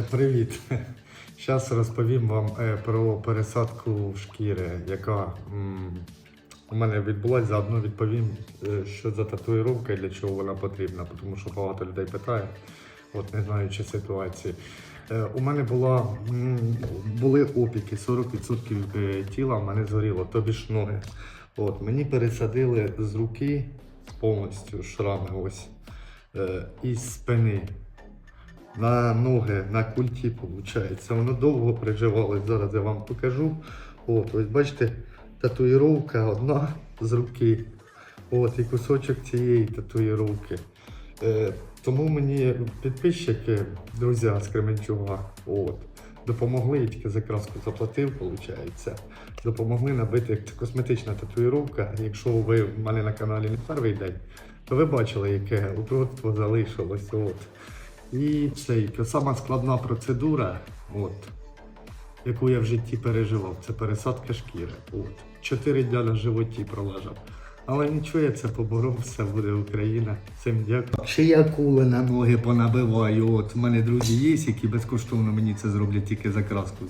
Е, Привіт. Зараз розповім вам е, про пересадку шкіри, яка у мене відбулася. Заодно відповім, е, що за татуїровка і для чого вона потрібна, тому що багато людей питає, от не знаючи ситуації. У мене була, були опіки, 40% е, тіла в мене згоріло, тобі ж ноги. От, мені пересадили з руки повністю шрами ось із спини на ноги, на культі, виходить. Воно довго приживалось. Зараз я вам покажу. От, ось бачите, татуїровка одна з руки. От, і кусочок цієї татуїровки. Е, тому мені підписчики, друзі з Кременчуга, от, допомогли, я тільки за краску заплатив, виходить. Допомогли набити косметична татуїровка. Якщо ви в мене на каналі не перший день, то ви бачили, яке уродство залишилось. От. І це сама складна процедура, от, яку я в житті переживав, це пересадка шкіри. От. Чотири дня на животі пролежав. Але нічого, я це поборов, все буде Україна. Всім дякую. Ще я кули на ноги понабиваю. От в мене друзі є, які безкоштовно мені це зроблять тільки за краску.